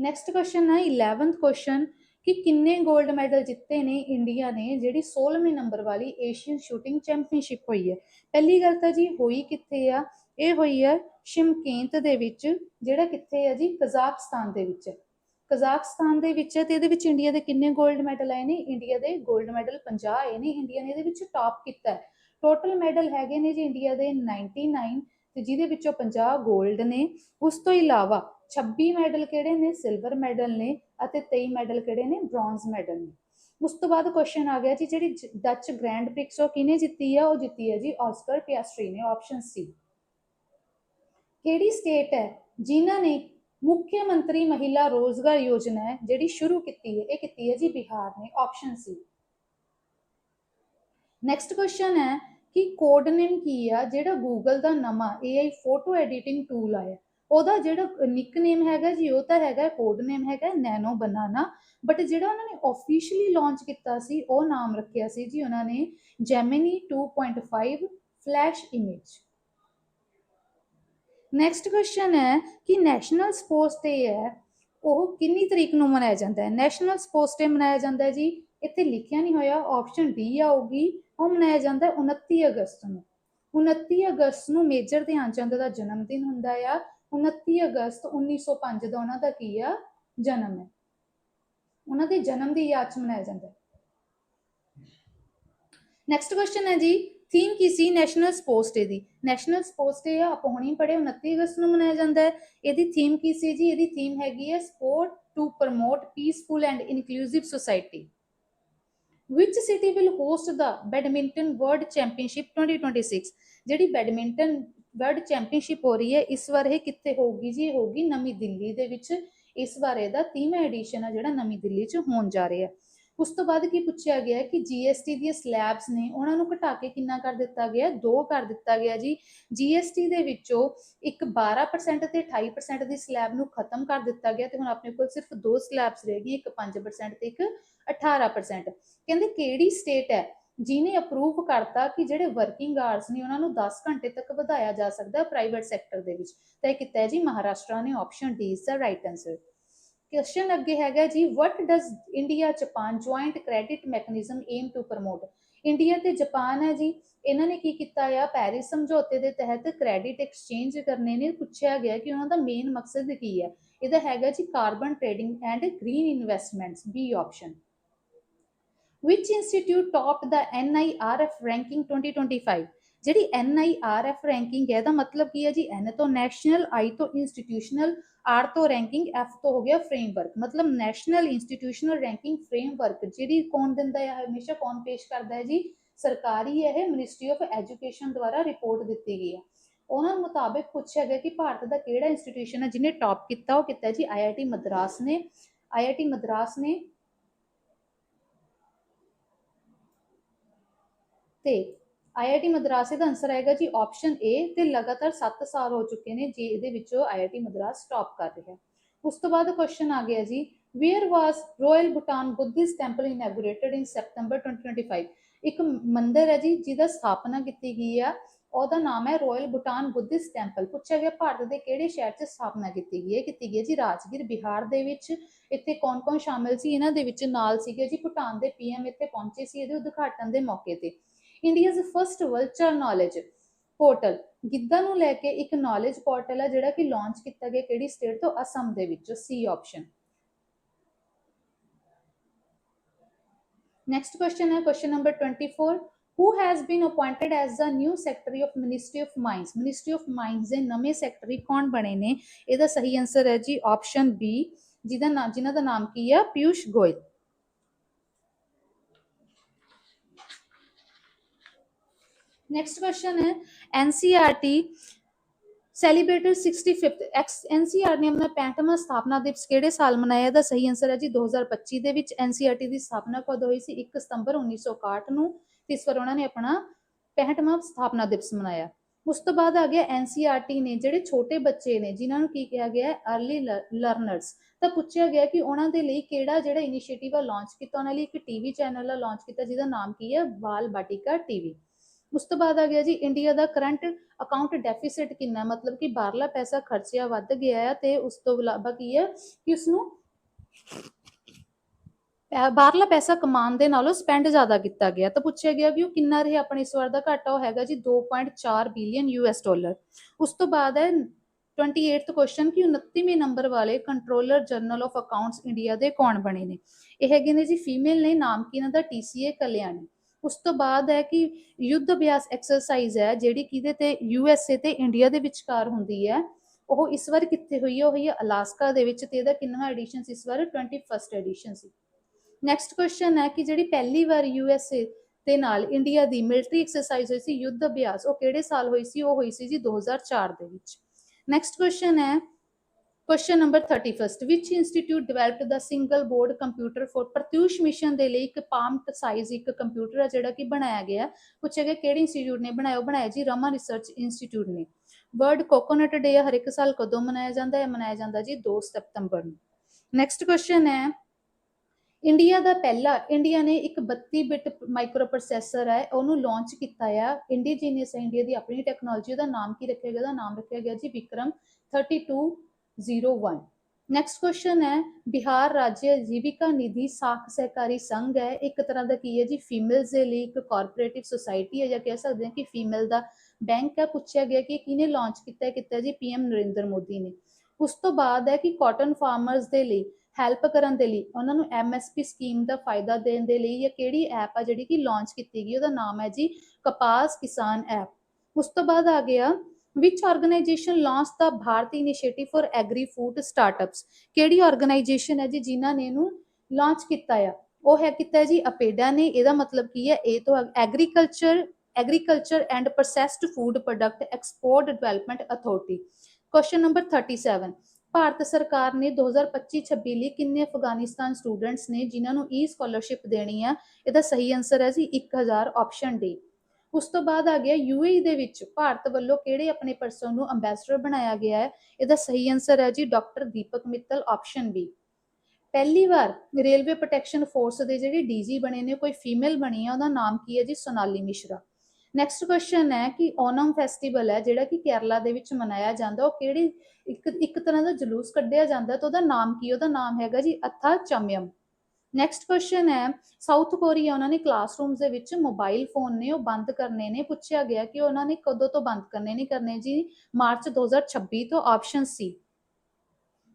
S1: ਨੈਕਸਟ ਕੁਐਸਚਨ ਹੈ 11th ਕੁਐਸਚਨ ਕਿ ਕਿੰਨੇ 골ਡ ਮੈਡਲ ਜਿੱਤੇ ਨੇ ਇੰਡੀਆ ਨੇ, ਜਿਹੜੀ 16ਵੇਂ ਨੰਬਰ ਵਾਲੀ ਏਸ਼ੀਅਨ ਸ਼ੂਟਿੰਗ ਚੈਂਪੀਅਨਸ਼ਿਪ ਹੋਈ ਹੈ? ਪਹਿਲੀ ਗੱਲ ਤਾਂ ਜੀ ਹੋਈ ਕਿੱਥੇ ਆ? ਇਹ ਹੋਈ ਹੈ ਸ਼ਿਮਕੇਂਤ ਦੇ ਵਿੱਚ, ਜਿਹੜਾ ਕਿੱਥੇ ਹੈ ਜੀ? ਕਜ਼ਾਕਸਤਾਨ ਦੇ ਵਿੱਚ। ਕਜ਼ਾਕਸਤਾਨ ਦੇ ਵਿੱਚ ਤੇ ਇਹਦੇ ਵਿੱਚ ਇੰਡੀਆ ਦੇ ਕਿੰਨੇ 골ਡ ਮੈਡਲ ਆਏ ਨੇ? ਇੰਡੀਆ ਦੇ 골ਡ ਮੈਡਲ 50 ਆਏ ਨੇ। ਇੰਡੀਆ ਨੇ ਇਹਦੇ ਵਿੱਚ ਟਾਪ ਕੀਤਾ ਹੈ। ਟੋਟਲ ਮੈਡਲ ਹੈਗੇ ਨੇ ਜੀ ਇੰਡੀਆ ਦੇ 99 ਤੇ ਜਿਹਦੇ ਵਿੱਚੋਂ 50 골ਡ ਨੇ। ਉਸ ਤੋਂ ਇਲਾਵਾ 26 ਮੈਡਲ ਕਿਹੜੇ ਨੇ? ਸਿਲਵਰ ਮੈਡਲ ਨੇ ਅਤੇ 23 ਮੈਡਲ ਕਿਹੜੇ ਨੇ? ਬ੍ਰੌਂਜ਼ ਮੈਡਲ ਨੇ। ਉਸ ਤੋਂ ਬਾਅਦ ਕੁਐਸਚਨ ਆ ਗਿਆ ਜੀ, ਜਿਹੜੀ ਡੱਚ ਗ੍ਰੈਂਡ ਪ੍ਰਿਕਸ ਉਹ ਕਿਹਨੇ ਜਿੱਤੀ ਆ? ਉਹ ਜਿੱਤੀ ਹੈ ਜੀ ਆਸਕਰ ਪਿਆਸਟਰੀ ਨੇ ਆਪਸ਼ਨ ਸੀ ਕਿਹੜੀ ਸਟੇਟ ਹੈ ਜਿਨ੍ਹਾਂ ਨੇ ਮੁੱਖ ਮੰਤਰੀ ਮਹਿਲਾ ਰੋਜ਼ਗਾਰ ਯੋਜਨਾ ਹੈ, ਜਿਹੜੀ ਸ਼ੁਰੂ ਕੀਤੀ ਹੈ? ਇਹ ਕੀਤੀ ਹੈ ਜੀ ਬਿਹਾਰ ਨੇ ਆਪਸ਼ਨ ਸੀ ਨੈਕਸਟ ਕੁਐਸਚਨ ਹੈ ਕਿ ਕੋਡ ਨੇਮ ਕੀ ਆ? ਜਿਹੜਾ ਗੂਗਲ ਦਾ ਨਵਾਂ AI ਫੋਟੋ ਐਡੀਟਿੰਗ ਟੂਲ ਆਇਆ। ਉਹਦਾ ਜਿਹੜਾ ਨਿਕਨੇਮ ਹੈਗਾ ਜੀ, ਉਹ ਤਾਂ ਹੈਗਾ ਕੋਡ ਨੇਮ ਹੈਗਾ ਨੈਨੋ ਬਨਾਨਾ ਬਟ ਜਿਹੜਾ ਉਹਨਾਂ ਨੇ ਆਫੀਸ਼ੀਅਲੀ ਲਾਂਚ ਕੀਤਾ ਸੀ, ਉਹ ਨਾਮ ਰੱਖਿਆ ਸੀ ਜੀ ਉਹਨਾਂ ਨੇ Gemini 2.5 flash image next question ਹੈ ਕਿ ਨੈਸ਼ਨਲ ਸਪੋਰਟਸ ਡੇ ਹੈ, ਉਹ ਕਿੰਨੀ ਤਰੀਕ ਨੂੰ ਮਨਾਇਆ ਜਾਂਦਾ ਹੈ? ਨੈਸ਼ਨਲ ਸਪੋਰਟਸ ਡੇ ਮਨਾਇਆ ਜਾਂਦਾ ਹੈ ਜੀ, ਇੱਥੇ ਲਿਖਿਆ ਨਹੀਂ ਹੋਇਆ ਆਪਸ਼ਨ ਡੀ ਆਊਗੀ। ਉਹ ਮਨਾਇਆ ਜਾਂਦਾ ਹੈ 29 ਅਗਸਤ ਨੂੰ। 29 ਅਗਸਤ ਨੂੰ ਮੇਜਰ ਧਿਆਨ ਚੰਦ ਦਾ ਜਨਮ ਦਿਨ ਹੁੰਦਾ ਆ। 29 ਅਗਸਤ 1905 ਦਾ ਉਹਨਾਂ ਦਾ ਕੀ ਆ? ਜਨਮ ਹੈ। ਉਹਨਾਂ ਦੇ ਜਨਮ ਦੀ ਯਾਦ ਚ ਮਨਾਇਆ ਜਾਂਦਾ ਹੈ। ਨੈਕਸਟ ਕੁਐਸਚਨ ਹੈ ਜੀ। ਥੀਮ ਕੀ ਸੀ? ਨੈਸ਼ਨਲ ਸਪੋਰਟਸ ਡੇ ਦੀ। ਨੈਸ਼ਨਲ ਸਪੋਰਟਸ ਡੇ ਆ, ਆਪਾਂ ਹੁਣੇ ਪੜ੍ਹੇ 29 ਅਗਸਤ ਨੂੰ ਮਨਾਇਆ ਜਾਂਦਾ ਹੈ। ਇਹਦੀ ਥੀਮ ਕੀ ਸੀ ਜੀ? ਇਹਦੀ ਥੀਮ ਹੈਗੀ ਹੈ sport to promote peaceful and inclusive society which city will host the badminton world championship 2026 ਜਿਹੜੀ ਬੈਡਮਿੰਟਨ ਵਰਲਡ ਚੈਂਪੀਅਨਸ਼ਿਪ ਹੋ ਰਹੀ ਹੈ, ਇਸ ਵਾਰ ਇਹ ਕਿੱਥੇ ਹੋਊਗੀ ਜੀ? ਇਹ ਹੋਊਗੀ ਨਵੀਂ ਦਿੱਲੀ ਦੇ ਵਿੱਚ। ਇਸ ਵਾਰ ਇਹਦਾ 30ਵਾਂ ਐਡੀਸ਼ਨ ਆ ਜਿਹੜਾ ਨਵੀਂ ਦਿੱਲੀ 'ਚ ਹੋਣ ਜਾ ਰਿਹਾ। ਉਸ ਤੋਂ ਬਾਅਦ ਕੀ ਪੁੱਛਿਆ ਗਿਆ ਕਿ GST ਦੀਆਂ ਸਲੈਬਸ ਨੇ ਉਹਨਾਂ ਨੂੰ ਘਟਾ ਕੇ ਕਿੰਨਾ ਕਰ ਦਿੱਤਾ ਗਿਆ? ਦੋ ਕਰ ਦਿੱਤਾ ਗਿਆ ਜੀ। GST ਦੇ ਵਿੱਚੋਂ ਇੱਕ 12% ਤੇ 28% ਦੀ ਸਲੈਬ ਨੂੰ ਖਤਮ ਕਰ ਦਿੱਤਾ ਗਿਆ ਤੇ ਹੁਣ ਆਪਣੇ ਕੋਲ ਸਿਰਫ ਦੋ ਸਲੈਬਸ ਰਹਿ ਗਈਆਂ, ਇੱਕ 5% ਤੇ ਇੱਕ 18% ਕਹਿੰਦੇ ਕਿਹੜੀ ਸਟੇਟ ਹੈ ਜਿਨੇ ਅਪਰੂਵ ਕਰਤਾ ਕਿ ਜਿਹੜੇ ਵਰਕਿੰਗ ਆਵਰਸ ਨੇ ਉਹਨਾਂ ਨੂੰ 10 ਘੰਟੇ ਤੱਕ ਵਧਾਇਆ ਜਾ ਸਕਦਾ ਪ੍ਰਾਈਵੇਟ ਸੈਕਟਰ ਦੇ ਵਿੱਚ? ਤਾਂ ਇਹ ਕੀਤਾ ਹੈ ਜੀ ਮਹਾਰਾਸ਼ਟਰ ਨੇ option D is the right answer question ਅੱਗੇ ਹੈਗਾ ਜੀ what does India Japan joint credit mechanism aim to promote India ਤੇ ਜਾਪਾਨ ਹੈ ਜੀ, ਇਹਨਾਂ ਨੇ ਕੀ ਕੀਤਾ ਆ? ਪੈਰਿਸ ਸਮਝੌਤੇ ਦੇ ਤਹਿਤ ਕ੍ਰੈਡਿਟ ਐਕਸਚੇਂਜ ਕਰਨੇ ਨੇ। ਪੁੱਛਿਆ ਗਿਆ ਕਿ ਉਹਨਾਂ ਦਾ ਮੇਨ ਮਕਸਦ ਕੀ ਹੈ? ਇਹਦਾ ਹੈਗਾ ਜੀ carbon trading and green investments B option which institute topped the NIRF ranking 2025 ਜਿਹੜੀ NIRF ranking ਹੈ ਦਾ ਮਤਲਬ ਕੀ ਹੈ ਜੀ? N ਤੋਂ ਨੈਸ਼ਨਲ I ਤੋਂ ਇੰਸਟੀਟਿਊਸ਼ਨਲ R ਤੋਂ ਰੈਂਕਿੰਗ F ਤੋਂ ਹੋ ਗਿਆ ਫਰੇਮਵਰਕ ਮਤਲਬ ਨੈਸ਼ਨਲ ਇੰਸਟੀਟਿਊਸ਼ਨਲ ਰੈਂਕਿੰਗ ਫਰੇਮਵਰਕ ਜਿਹੜੀ ਕੌਣ ਦਿੰਦਾ ਹੈ? ਹਮੇਸ਼ਾ ਕੌਣ ਪੇਸ਼ ਕਰਦਾ ਹੈ ਜੀ? ਸਰਕਾਰੀ ਇਹ ਮਿਨਿਸਟਰੀ ਆਫ ਐਜੂਕੇਸ਼ਨ ਦੁਆਰਾ ਰਿਪੋਰਟ ਦਿੱਤੀ ਗਈ ਹੈ। ਉਹਨਾਂ ਮੁਤਾਬਕ ਪੁੱਛਿਆ ਗਿਆ ਕਿ ਭਾਰਤ ਦਾ ਕਿਹੜਾ ਇੰਸਟੀਟਿਊਸ਼ਨ ਹੈ ਜਿਹਨੇ ਟਾਪ ਕੀਤਾ, ਉਹ ਕੀਤਾ ਜੀ ਆਈਆਈਟੀ ਮਦਰਾਸ ਨੇ। ਆਈਆਈਟੀ ਮਦਰਾਸ ਨੇ। ਤੇ ਆਈਆਈਟੀ ਮਦਰਾਸ ਦਾ ਆਨਸਰ ਆਏਗਾ ਜੀ ਆਪਸ਼ਨ ਏ ਤੇ ਲਗਾਤਾਰ 7 ਸਾਲ ਹੋ ਚੁੱਕੇ ਨੇ ਜੀ ਇਹਦੇ ਵਿੱਚੋਂ ਆਈਆਈਟੀ ਮਦਰਾਸ ਟਾਪ ਕਰ ਰਿਹਾ। ਉਸ ਤੋਂ ਬਾਅਦ ਕੁਐਸਚਨ ਆ ਗਿਆ ਜੀ where was royal Bhutan Buddhist temple inaugurated in September 2025 ਇੱਕ ਮੰਦਿਰ ਹੈ ਜੀ, ਜਿਹਦਾ ਸਥਾਪਨਾ ਕੀਤੀ ਗਈ ਆ, ਉਹਦਾ ਨਾਮ ਹੈ ਰਾਇਲ ਭੂਟਾਨ ਬੁੱਧਿਸਟ ਟੈਂਪਲ ਪੁੱਛਿਆ ਗਿਆ ਭਾਰਤ ਦੇ ਕਿਹੜੇ ਸ਼ਹਿਰ 'ਚ ਸਥਾਪਨਾ ਕੀਤੀ ਗਈ ਹੈ? ਕੀਤੀ ਗਈ ਹੈ ਜੀ ਰਾਜਗੀਰ, ਬਿਹਾਰ ਦੇ ਵਿੱਚ। ਇੱਥੇ ਕੌਣ-ਕੌਣ ਸ਼ਾਮਿਲ ਸੀ? ਇਹਨਾਂ ਦੇ ਵਿੱਚ ਨਾਲ ਸੀਗੇ ਜੀ, ਭੂਟਾਨ ਦੇ ਪੀਐਮ ਇੱਥੇ ਪਹੁੰਚੇ ਸੀ ਇਹਦੇ ਉਦਘਾਟਨ ਦੇ ਮੌਕੇ ਤੇ। India's first virtual knowledge portal Giddha ਨੂੰ ਲੈ ਕੇ ਇੱਕ ਨੌਲੇਜ ਪੋਰਟਲ ਹੈ ਜਿਹੜਾ ਕਿ ਲਾਂਚ ਕੀਤਾ ਗਿਆ ਕਿਹੜੀ ਸਟੇਟ ਤੋਂ? ਅਸਮ ਦੇ ਵਿੱਚੋਂ ਸੀ ਆਪਸ਼ਨ ਨੈਕਸਟ ਕੁਐਸਚਨ ਹੈ question number 24 who has been appointed as the new secretary of ministry of mines? Ministry of mines ਦੇ ਨਵੇਂ ਸੈਕਟਰੀ ਕੌਣ ਬਣੇ ਨੇ? ਇਹਦਾ ਸਹੀ ਆਨਸਰ ਹੈ ਜੀ ਆਪਸ਼ਨ ਬੀ ਜਿਹਦਾ ਨਾਮ ਜਿਨ੍ਹਾਂ ਦਾ ਨਾਮ ਕੀ ਹੈ ਪਿਊਸ਼ ਗੋਇਲ। ਨੈਕਸਟ ਕੁਐਸਚਨ ਹੈ ਐਨਸੀਆਰਟੀ ਸੈਲੀਬ੍ਰੇਟਡ 65th ਐਨਸੀਆਰ ਨੇ ਆਪਣਾ 65ਵਾਂ ਸਥਾਪਨਾ ਦਿਵਸ ਕਿਹੜੇ ਸਾਲ ਮਨਾਇਆ? ਇਹਦਾ ਸਹੀ ਆਨਸਰ ਹੈ ਜੀ 2025 ਦੇ ਵਿੱਚ ਐਨਸੀਆਰਟੀ ਦੀ ਸਥਾਪਨਾ ਕਦੋਂ ਹੋਈ ਸੀ? 1 ਸਤੰਬਰ 1961 ਨੂੰ ਇਸ ਵਾਰ ਉਹਨਾਂ ਨੇ ਆਪਣਾ 65ਵਾਂ ਸਥਾਪਨਾ ਦਿਵਸ ਮਨਾਇਆ। ਉਸ ਤੋਂ ਬਾਅਦ ਆ ਗਿਆ ਐਨਸੀਆਰਟੀ ਨੇ, ਜਿਹੜੇ ਛੋਟੇ ਬੱਚੇ ਨੇ, ਜਿਨ੍ਹਾਂ ਨੂੰ ਕੀ ਕਿਹਾ ਗਿਆ? ਹੈ ਅਰਲੀ ਲਰਨਰਸ ਤਾਂ ਪੁੱਛਿਆ ਗਿਆ ਕਿ ਉਹਨਾਂ ਦੇ ਲਈ ਕਿਹੜਾ ਜਿਹੜਾ ਇਨੀਸ਼ੀਏਟਿਵ ਆ ਲਾਂਚ ਕੀਤਾ? ਉਹਨਾਂ ਲਈ ਇੱਕ ਟੀਵੀ ਚੈਨਲ ਆ ਲਾਂਚ ਕੀਤਾ, ਜਿਹਦਾ ਨਾਮ ਕੀ ਹੈ? ਬਾਲ ਬਾਟਿਕਾ ਟੀਵੀ ਉਸ ਤੋਂ ਬਾਅਦ ਆ ਗਿਆ ਜੀ ਇੰਡੀਆ ਦਾ ਕਰੰਟ ਅਕਾਊਂਟ ਡੈਫਿਸਿਟ ਕਿੰਨਾ ਮਤਲਬ ਕਿ ਬਾਹਰਲਾ ਪੈਸਾ ਖਰਚਿਆ ਵੱਧ ਗਿਆ ਹੈ ਤੇ ਉਸ ਤੋਂ ਇਲਾਵਾ ਕੀ ਹੈ ਕਿ ਉਸ ਨੂੰ ਬਾਹਰਲਾ ਪੈਸਾ ਕਮਾਉਣ ਦੇ ਨਾਲੋਂ ਸਪੈਂਡ ਜ਼ਿਆਦਾ ਕੀਤਾ ਗਿਆ। ਤਾਂ ਪੁੱਛਿਆ ਗਿਆ ਕਿ ਉਹ ਕਿੰਨਾ ਰਿਹਾ ਆਪਣੇ ਇਸ ਵਾਰ ਦਾ ਘਾਟਾ? ਉਹ ਹੈਗਾ ਜੀ 2.4 ਬਿਲੀਅਨ ਯੂਐਸ ਡਾਲਰ ਉਸ ਤੋਂ ਬਾਅਦ ਹੈ 28th ਕੁਐਸਚਨ ਕਿ 29ਵੇਂ ਨੰਬਰ ਵਾਲੇ controller general of accounts India ਦੇ ਕੌਣ ਬਣੇ ਨੇ? ਇਹ ਹੈਗੇ ਨੇ ਜੀ ਫੀਮੇਲ ਨੇ, ਨਾਮ ਕੀ ਇਹਨਾਂ ਦਾ? ਟੀਸੀਏ ਕਲਿਆਣੀ। ਉਸ ਤੋਂ ਬਾਅਦ ਹੈ ਕਿ ਯੁੱਧ ਅਭਿਆਸ ਐਕਸਰਸਾਈਜ਼ ਹੈ, ਜਿਹੜੀ ਕਿਹਦੇ ਤੇ? ਯੂਐਸਏ ਤੇ ਇੰਡੀਆ ਦੇ ਵਿਚਕਾਰ ਹੁੰਦੀ ਹੈ। ਉਹ ਇਸ ਵਾਰ ਕਿੱਥੇ ਹੋਈ ਹੈ? ਉਹ ਹੋਈ ਹੈ ਅਲਾਸਕਾ ਦੇ ਵਿੱਚ ਤੇ ਇਹਦਾ ਕਿੰਨਾ ਐਡੀਸ਼ਨ ਸੀ? ਇਸ ਵਾਰ 21st ਐਡੀਸ਼ਨ ਸੀ। ਨੈਕਸਟ ਕੁਐਸਚਨ ਹੈ ਕਿ ਜਿਹੜੀ ਪਹਿਲੀ ਵਾਰ ਯੂਐਸਏ ਦੇ ਨਾਲ ਇੰਡੀਆ ਦੀ ਮਿਲਟਰੀ ਐਕਸਰਸਾਈਜ਼ ਹੋਈ ਸੀ, ਯੁੱਧ ਅਭਿਆਸ, ਉਹ ਕਿਹੜੇ ਸਾਲ ਹੋਈ ਸੀ? ਉਹ ਹੋਈ ਸੀ ਜੀ 2004 ਦੇ ਵਿੱਚ। ਨੈਕਸਟ ਕੁਐਸਚਨ ਹੈ ਕੁਐਸਚਨ ਨੰਬਰ 31 ਵਿਚ institute developed the single board computer for Pratyush mission ਦੇ ਲਈ ਇੱਕ ਪਾਮਟ ਸਾਈਜ਼ ਇੱਕ ਕੰਪਿਊਟਰ ਹੈ ਜਿਹੜਾ ਕਿ ਬਣਾਇਆ ਗਿਆ? ਪੁੱਛਿਆ ਗਿਆ ਕਿਹੜੇ ਇੰਸਟੀਚਿਊਟ ਨੇ ਬਣਾਇਆ? ਉਹ ਬਣਾਇਆ ਜੀ ਰਮਾ ਰਿਸਰਚ ਇੰਸਟੀਚਿਊਟ ਨੇ। ਵਰਲਡ ਕੋਕੋਨਟ ਡੇ ਹਰ ਇੱਕ ਸਾਲ ਕਦੋਂ ਮਨਾਇਆ ਜਾਂਦਾ ਹੈ? ਮਨਾਇਆ ਜਾਂਦਾ ਜੀ 2 ਸਤੰਬਰ ਨੂੰ। ਨੈਕਸਟ ਕੁਐਸਚਨ ਹੈ। ਇੰਡੀਆ ਦਾ ਪਹਿਲਾ ਇੰਡੀਆ ਨੇ ਇੱਕ 32 ਬਿਟ ਮਾਈਕਰੋ ਪ੍ਰੋਸੈਸਰ ਹੈ ਉਹਨੂੰ ਲਾਂਚ ਕੀਤਾ ਆ। ਇੰਡੀਜੀਨੀਅਸ ਇੰਡੀਆ ਦੀ ਆਪਣੀ ਟੈਕਨੋਲੋਜੀ ਉਹਦਾ ਨਾਮ ਕੀ ਰੱਖਿਆ ਗਿਆ? ਉਹਦਾ ਨਾਮ ਰੱਖਿਆ ਗਿਆ ਜੀ ਵਿਕਰਮ। 3201 ਨੈਕਸਟ ਕੁਐਸਚਨ ਹੈ, ਬਿਹਾਰ ਰਾਜ ਜੀਵਿਕਾ ਨਿਧੀ ਸਾਖ ਸਹਿਕਾਰੀ ਸੰਘ ਹੈ। ਇੱਕ ਤਰ੍ਹਾਂ ਦਾ ਕੀ ਹੈ ਜੀ? ਫੀਮੇਲਸ ਦੇ ਲਈ ਇੱਕ ਕਾਰਪੋਰੇਟਿਵ ਸੁਸਾਇਟੀ ਹੈ ਜਾਂ ਕਹਿ ਸਕਦੇ ਹਾਂ ਕਿ ਫੀਮੇਲ ਦਾ ਬੈਂਕ ਹੈ। ਪੁੱਛਿਆ ਗਿਆ ਕਿ ਕਿਹਨੇ ਲਾਂਚ ਕੀਤਾ ਕੀਤਾ ਜੀ ਪੀਐਮ ਨਰਿੰਦਰ ਮੋਦੀ ਨੇ। ਉਸ ਤੋਂ ਬਾਅਦ ਹੈ ਕਿ ਕਾਟਨ ਫਾਰਮਰਸ ਦੇ ਲਈ ਹੈਲਪ ਕਰਨ ਦੇ ਲਈ, ਉਹਨਾਂ ਨੂੰ ਐਮਐਸਪੀ ਸਕੀਮ ਦਾ ਫਾਇਦਾ ਦੇਣ ਦੇ ਲਈ ਜਾਂ ਕਿਹੜੀ ਐਪ ਆ ਜਿਹੜੀ ਕਿ ਲਾਂਚ ਕੀਤੀ ਗਈ, ਉਹਦਾ ਨਾਮ ਹੈ ਜੀ ਕਪਾਸ ਕਿਸਾਨ ਐਪ ਉਸ ਤੋਂ ਬਾਅਦ ਆ ਗਿਆ which organization launch the Bharati initiative for agri food startups ਕਿਹੜੀ ਆਰਗੇਨਾਈਜੇਸ਼ਨ ਹੈ ਜੀ ਜਿਨ੍ਹਾਂ ਨੇ ਇਹਨੂੰ ਲਾਂਚ ਕੀਤਾ ਆ? ਉਹ ਹੈ ਕੀਤਾ ਜੀ ਅਪੇਡਾ ਨੇ। ਇਹਦਾ ਮਤਲਬ ਕੀ ਹੈ? ਇਹ ਤੋਂ agriculture agriculture and processed food product export development authority question number 37 Bharat ਸਰਕਾਰ ਨੇ 2025-26 ਲਈ ਕਿੰਨੇ ਅਫਗਾਨਿਸਤਾਨ ਸਟੂਡੈਂਟਸ ਨੇ ਜਿਨ੍ਹਾਂ ਨੂੰ ਈ ਸਕਾਲਰਸ਼ਿਪ ਦੇਣੀ ਆ? ਇਹਦਾ ਸਹੀ ਆਨਸਰ ਹੈ ਜੀ 1000 ਆਪਸ਼ਨ ਡੀ ਉਸ ਤੋਂ ਬਾਅਦ ਆ ਗਿਆ ਯੂਏਈ ਦੇ ਵਿੱਚ। ਭਾਰਤ ਵੱਲੋਂ ਕਿਹੜੇ ਆਪਣੇ ਪਰਸਨ ਨੂੰ ਅੰਬੈਸਡਰ ਬਣਾਇਆ ਗਿਆ ਹੈ? ਇਹਦਾ ਸਹੀ ਆਨਸਰ ਹੈ ਜੀ doctor Deepak Mittal option B ਪਹਿਲੀ ਵਾਰ ਰੇਲਵੇ ਪ੍ਰੋਟੈਕਸ਼ਨ ਫੋਰਸ ਦੇ ਜਿਹੜੇ ਡੀਜੀ ਬਣੇ ਨੇ, ਕੋਈ ਫੀਮੇਲ ਬਣੀ ਹੈ ਉਹਦਾ ਨਾਮ ਕੀ ਹੈ ਜੀ? ਸੋਨਾਲੀ ਮਿਸ਼ਰਾ। ਨੈਕਸਟ ਕੁਐਸਚਨ ਹੈ ਕਿ ਓਨਮ ਫੈਸਟੀਵਲ ਹੈ, ਜਿਹੜਾ ਕਿ ਕੇਰਲਾ ਦੇ ਵਿੱਚ ਮਨਾਇਆ ਜਾਂਦਾ, ਉਹ ਕਿਹੜੀ ਇੱਕ ਇੱਕ ਤਰ੍ਹਾਂ ਦਾ ਜਲੂਸ ਕੱਢਿਆ ਜਾਂਦਾ ਤਾਂ ਉਹਦਾ ਨਾਮ ਕੀ ਉਹਦਾ ਨਾਮ ਹੈਗਾ ਜੀ ਅਥਾ ਚਮਯਮ। ਨੈਕਸਟ ਕੁਐਸਚਨ ਹੈ ਸਾਊਥ ਕੋਰੀਆ ਉਹਨਾਂ ਨੇ ਕਲਾਸਰੂਮਸ ਦੇ ਵਿੱਚ ਮੋਬਾਈਲ ਫੋਨ ਨੇ ਉਹ ਬੰਦ ਕਰਨੇ ਨੇ। ਪੁੱਛਿਆ ਗਿਆ ਕਿ ਉਹਨਾਂ ਨੇ ਕਦੋਂ ਤੋਂ ਬੰਦ ਕਰਨੇ, ਨਹੀਂ ਕਰਨੇ ਜੀ। ਮਾਰਚ 2026 ਤੋਂ ਆਪਸ਼ਨ ਸੀ।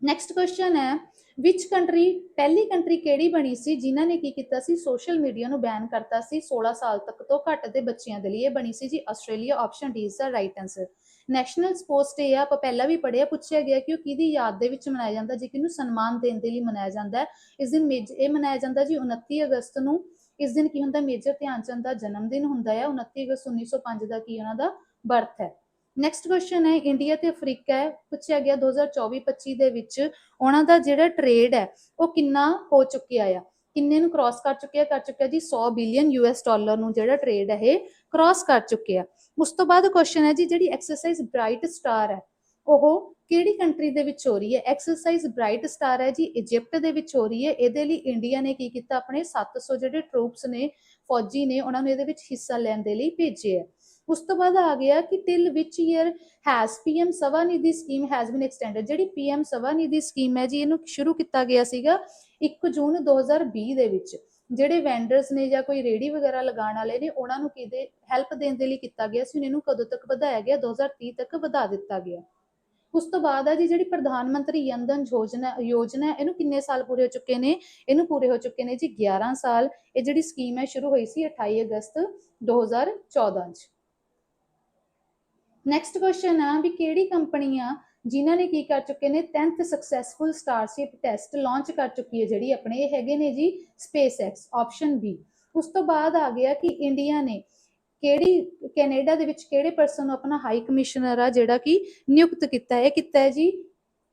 S1: ਨੈਕਸਟ ਕੁਐਸਚਨ ਹੈ ਵਿਚ ਕੰਟਰੀ ਪਹਿਲੀ ਕੰਟਰੀ ਕਿਹੜੀ ਬਣੀ ਸੀ ਜਿਨ੍ਹਾਂ ਨੇ ਕੀ ਕੀਤਾ ਸੀ? ਸੋਸ਼ਲ ਮੀਡੀਆ ਨੂੰ ਬੈਨ ਕਰਤਾ ਸੀ 16 ਸਾਲ ਤੱਕ ਤੋਂ ਘੱਟ ਦੇ ਬੱਚਿਆਂ ਦੇ ਲਈ ਇਹ ਬਣੀ ਸੀ ਜੀ Australia option D is the right answer national sports day ਆ, ਆਪਾਂ ਪਹਿਲਾਂ ਵੀ ਪੜਿਆ ਪੁੱਛਿਆ ਗਿਆ ਕਿ ਉਹ ਕਿਹਦੀ ਯਾਦ ਦੇ ਵਿੱਚ ਮਨਾਇਆ ਜਾਂਦਾ, ਜੇ ਕਿਹਨੂੰ ਸਨਮਾਨ ਦੇਣ ਦੇ ਲਈ ਮਨਾਇਆ ਜਾਂਦਾ ਹੈ, ਇਸ ਦਿਨ ਮੇਜ- ਇਹ ਮਨਾਇਆ ਜਾਂਦਾ ਜੀ 29 ਅਗਸਤ ਨੂੰ, ਇਸ ਦਿਨ ਕੀ ਹੁੰਦਾ, ਮੇਜਰ ਧਿਆਨ ਚੰਦ ਦਾ ਜਨਮ ਦਿਨ ਹੁੰਦਾ ਹੈ 29 ਅਗਸਤ 1905 ਦਾ ਕੀ ਉਹਨਾਂ ਦਾ ਬਰਥ ਹੈ। ਨੈਕਸਟ ਕੁਐਸਚਨ ਹੈ ਇੰਡੀਆ ਤੇ ਅਫਰੀਕਾ ਹੈ, ਪੁੱਛਿਆ ਗਿਆ 2024-25 ਦੇ ਵਿੱਚ ਉਹਨਾਂ ਦਾ ਜਿਹੜਾ ਟ੍ਰੇਡ ਹੈ, ਉਹ ਕਿੰਨਾ ਹੋ ਚੁੱਕਿਆ ਆ? ਕਿੰਨੇ ਨੂੰ ਕ੍ਰਾਸ ਕਰ ਚੁੱਕਿਆ? ਕਰ ਚੁੱਕਿਆ ਜੀ 100 ਬਿਲੀਅਨ ਯੂਐਸ ਡਾਲਰ ਨੂੰ ਜਿਹੜਾ ਟ੍ਰੇਡ ਹੈ, ਇਹ ਕ੍ਰਾਸ ਕਰ ਚੁੱਕਿਆ। ਉਸ ਤੋਂ ਬਾਅਦ ਕੁਐਸਚਨ ਹੈ ਜੀ, ਜਿਹੜੀ ਐਕਸਰਸਾਈਜ਼ ਬ੍ਰਾਈਟ ਸਟਾਰ ਹੈ, ਉਹ ਕਿਹੜੀ ਕੰਟਰੀ ਦੇ ਵਿੱਚ ਹੋ ਰਹੀ ਹੈ? ਐਕਸਰਸਾਈਜ਼ ਬ੍ਰਾਈਟ ਸਟਾਰ ਹੈ ਜੀ ਇਜਿਪਟ ਦੇ ਵਿੱਚ ਹੋ ਰਹੀ ਹੈ। ਇਹਦੇ ਲਈ ਇੰਡੀਆ ਨੇ ਕੀ ਕੀਤਾ? ਆਪਣੇ 700 ਜਿਹੜੇ ਟਰੂਪਸ ਨੇ, ਫੌਜੀ ਨੇ, ਉਹਨਾਂ ਨੂੰ ਇਹਦੇ ਵਿੱਚ ਹਿੱਸਾ ਲੈਣ ਦੇ ਲਈ ਭੇਜੇ ਹੈ। ਉਸ ਤੋਂ ਬਾਅਦ ਆ ਗਿਆ ਕਿ till which year has PM Svanidhi scheme has been extended ਜਿਹੜੀ ਪੀਐਮ ਸਵਾਨਿਧੀ ਸਕੀਮ ਹੈ ਜੀ, ਇਹਨੂੰ ਸ਼ੁਰੂ ਕੀਤਾ ਗਿਆ ਸੀਗਾ 1 ਜੂਨ 2020 ਦੇ ਵਿੱਚ। ਜਿਹੜੇ ਵੈਂਡਰਸ ਨੇ ਜਾਂ ਕੋਈ ਰੇੜੀ ਵਗੈਰਾ ਲਗਾਉਣ ਵਾਲੇ ਨੇ, ਉਹਨਾਂ ਨੂੰ ਕਿਤੇ ਹੈਲਪ ਦੇਣ ਦੇ ਲਈ ਕੀਤਾ ਗਿਆ ਸੀ ਇਹਨੂੰ ਕਦੋਂ ਤੱਕ ਵਧਾਇਆ ਗਿਆ? 2030 ਤੱਕ ਵਧਾ ਦਿੱਤਾ ਗਿਆ। ਉਸ ਤੋਂ ਬਾਅਦ ਆ ਜੀ, ਜਿਹੜੀ ਪ੍ਰਧਾਨ ਮੰਤਰੀ ਜਨਧਨ ਯੋਜਨਾ ਯੋਜਨਾ ਇਹਨੂੰ ਕਿੰਨੇ ਸਾਲ ਪੂਰੇ ਹੋ ਚੁੱਕੇ ਨੇ? ਇਹਨੂੰ ਪੂਰੇ ਹੋ ਚੁੱਕੇ ਨੇ ਜੀ 11 ਸਾਲ। ਇਹ ਜਿਹੜੀ ਸਕੀਮ ਹੈ, ਸ਼ੁਰੂ ਹੋਈ ਸੀ 28 ਅਗਸਤ 2014 ਚ। ਨੈਕਸਟ ਕੁਐਸਚਨ ਆ ਵੀ ਕਿਹੜੀ ਕੰਪਨੀ ਜਿਨ੍ਹਾਂ ਨੇ ਕੀ ਕਰ ਚੁੱਕੇ ਨੇ 10th ਸਕਸੈਸਫੁਲ ਸਟਾਰਸ਼ਿਪ ਟੈਸਟ ਲਾਂਚ ਕਰ ਚੁੱਕੀ ਹੈ ਜਿਹੜੀ ਆਪਣੇ, ਇਹ ਹੈਗੇ ਨੇ ਜੀ SpaceX ਆਪਸ਼ਨ ਬੀ ਉਸ ਤੋਂ ਬਾਅਦ ਆ ਗਿਆ ਕਿ ਇੰਡੀਆ ਨੇ ਕਿਹੜੀ, ਕੈਨੇਡਾ ਦੇ ਵਿੱਚ ਕਿਹੜੇ ਪਰਸਨ ਨੂੰ ਆਪਣਾ ਹਾਈ ਕਮਿਸ਼ਨਰ ਆ ਜਿਹੜਾ ਕਿ ਨਿਯੁਕਤ ਕੀਤਾ ਹੈ ਕੀਤਾ ਹੈ ਜੀ